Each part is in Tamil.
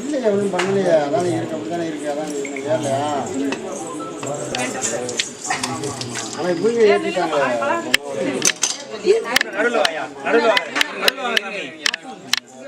இல்லையா ஒன்றும் பண்ணலையா அதான் இருக்கு அப்படி தானே இருக்கு அதான் இன்னும் ஆனால் ஏற்றிட்டாங்க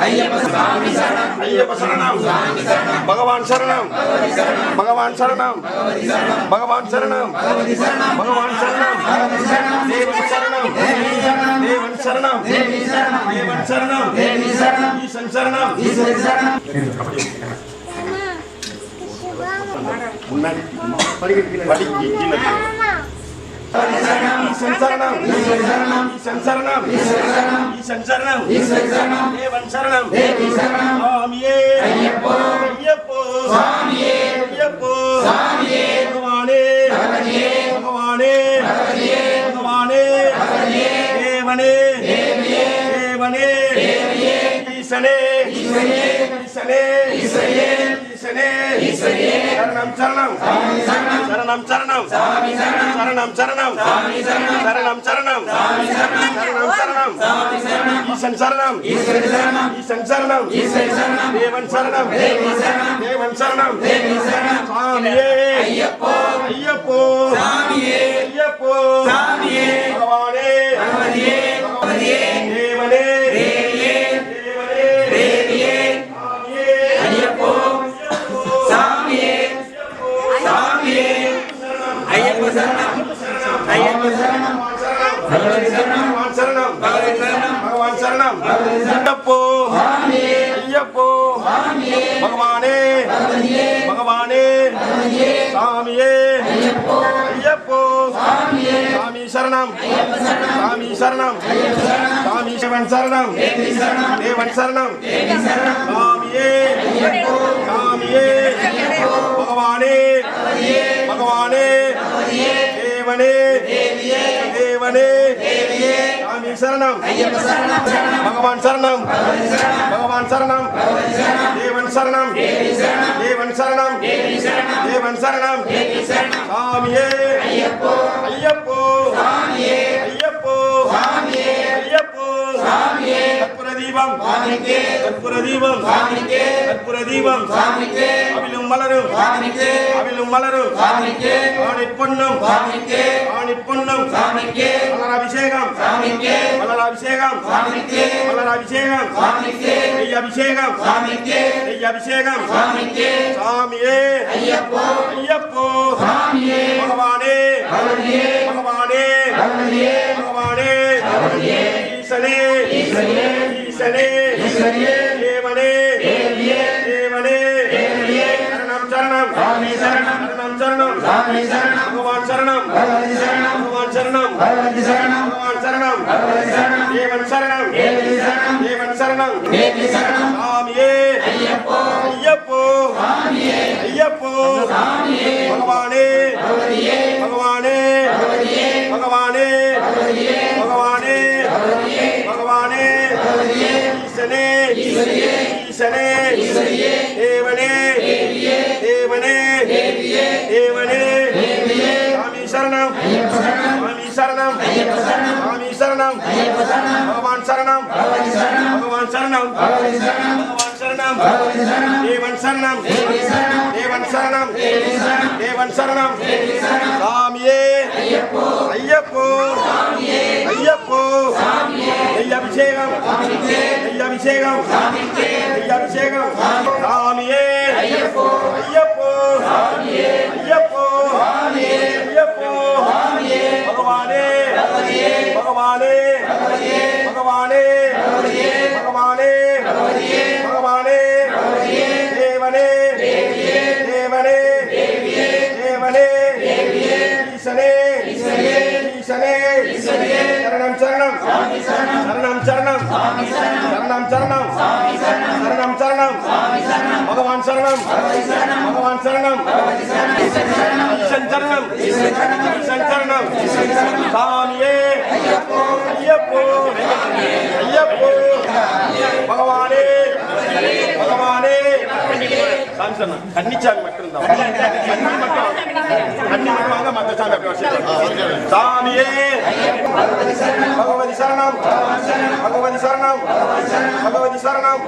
ஐயப்ப சரணம். பகவான் சரணம். பகவான் சரணம். பகவான் சரணம். பகவான் சரணம். தேவன் சரணம். தேவன் சரணம். தேவன் சரணம். ஈசன் சரணம். முன்னாடி படிக்கு கீழே ஈசன் சரணம் ஈசன் சரணம் ஈசன் சரணம். தேவன் சரணம். சாமியே ஐயப்போ ஐயப்போ. சாமியே ஐயப்போ. சாமியே பகவானே பகவானே. பகவானே தேவனே தேவனே. ஈசனே ஈசனே. ஈசனே ஈசனே. சரணம். சரணம் சரணம். சரணம் சரணம். சரணம் சரணம். சரணம். சரணம் சரணம். ஈசன் சரணம். ஈசன் சரணம். தேவன் சரணம். தேவன் சரணம். சாமியே. ஐயப்போ. ஐயப்போ. சாமியே. ஐயப்போ. சரணம். சாமி சரணம். சாமி சிவன் சரணம். தேவன் சரணம். சாமியே. சாமியே. பகவானே. பகவானே. தேவனே. தேவனே. சாமி சரணம். பகவான் சரணம். பகவான் சரணம். தேவன் சரணம். தேவன் சரணம். தேவன் சரணம். சாமியே. ஐயப்போ. தீபம். கற்பூர தீபம். அவிலும் மலரும். அவிலும் மலரும். ஆணி பொன்னும். ஆணி பொன்னும். மலர் அபிஷேகம் மலர் அபிஷேகம் மலர் அபிஷேகம் நெய் அபிஷேகம் நெய் அபிஷேகம் சாமியே. ஐயப்போ. ஐயப்போ. பகவானே. பகவானே. பகவானே. ஈசனே. ஈசனே. தேவனே பகவதி சரணம். பகவான் சரணம். பகவதி சரணம். பகவான் சரணம். பகவதி சரணம். பகவான் சரணம். பகவதி சரணம். தேவன் சரணம். தேவி சரணம். தேவன் சரணம். தேவி சரணம். சாமியே. ஐயப்போ. ஐயப்போ. சாமியே. ஐயப்போ. சாமியே. பகவானே. பகவதியே. பகவானே. பகவதியே. பகவானே. பகவதியே. பகவானே. பகவதியே. பகவானே. பகவதியே. ஈசனே. ஈசனே. ஈசனே. பகவான் சரணம். பகவான் சரணம். பகவான் சரணம். தேவன் சரணம். தேவன் சரணம். தேவன் சரணம். சாமியே. ஐயப்போ. ஐயப்போ. அபிஷேகம் நெய் அபிஷேகம் சாமியே. பகவானே. பகவானே. தேவனே. தேவனே. தேவனே. ஈசனே. ஈசனே. சரணம் சரணம். சரணம் சரணம். சரணம் சரணம். சரணம் சரணம். பகவான் சரணம். பகவான் சரணம். ஈசன் சரணம் ஈசன் சரணம் சாமியே. ஐயப்போ. ஐயப்போ. பகவானே. பகவானே. சாமி சொன்னான் கன்னிச்சாமி மட்டும் தான் கன்னி மட்டும். கன்னி மட்டும் வாங்க மத்த சாமி அப்படி சாமியே. பகவதி சரணம். பகவதி சரணம். பகவதி சரணம்.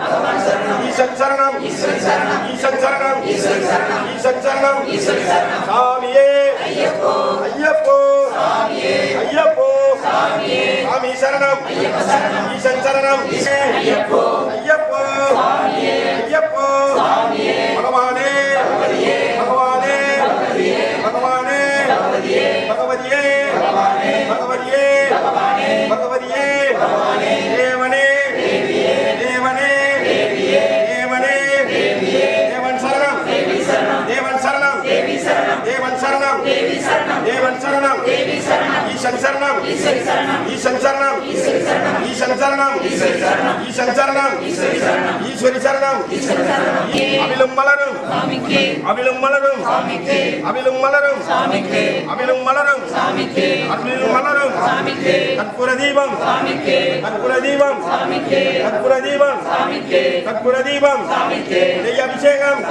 ஈசன் சரணம். ஈசன் சரணம். ஈசன் சரணம். சாமியே. ஐயப்போ. ஐயப்போ. சாமியே. ஐயப்போ. சாமியே. சரணம். ஈசன் சரணம். ஐயப்போ. ஐயப்போ. தேவன் சரணம் ஈசன் சரணம் ஈசன் சரணம் ஈசன் சரணம் ஈசன் சரணம் ஈஸ்வரி சரணம் அவிலும் மலரும் அவிலும் மலரும் அவிலும் மலரும் அவிலும் மலரும் அவிலும் மலரும் கற்பூர தீபம் கற்பூர தீபம் கற்பூர தீபம் கற்பூர தீபம் நெய் அபிஷேகம்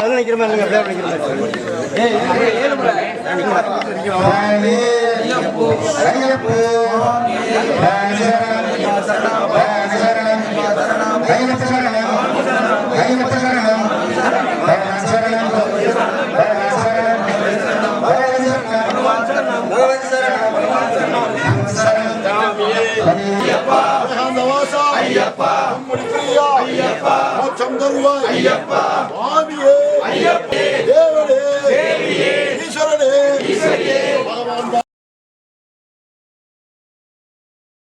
அது நினைக்கிற மாதிரி இல்லைங்க அப்படியே ஐயப்பா ஐயப்பா. ஐயப்பா. ಅಯ್ಯಪ್ಪ ಚಂದರುವ ಅಯ್ಯಪ್ಪ ಸ್ವಾಮಿಯೇ ಅಯ್ಯಪ್ಪ ದೇವರೇ ದೇವಿಯೇ ಈಶ್ವರನೇ ಈಶ್ವರೇ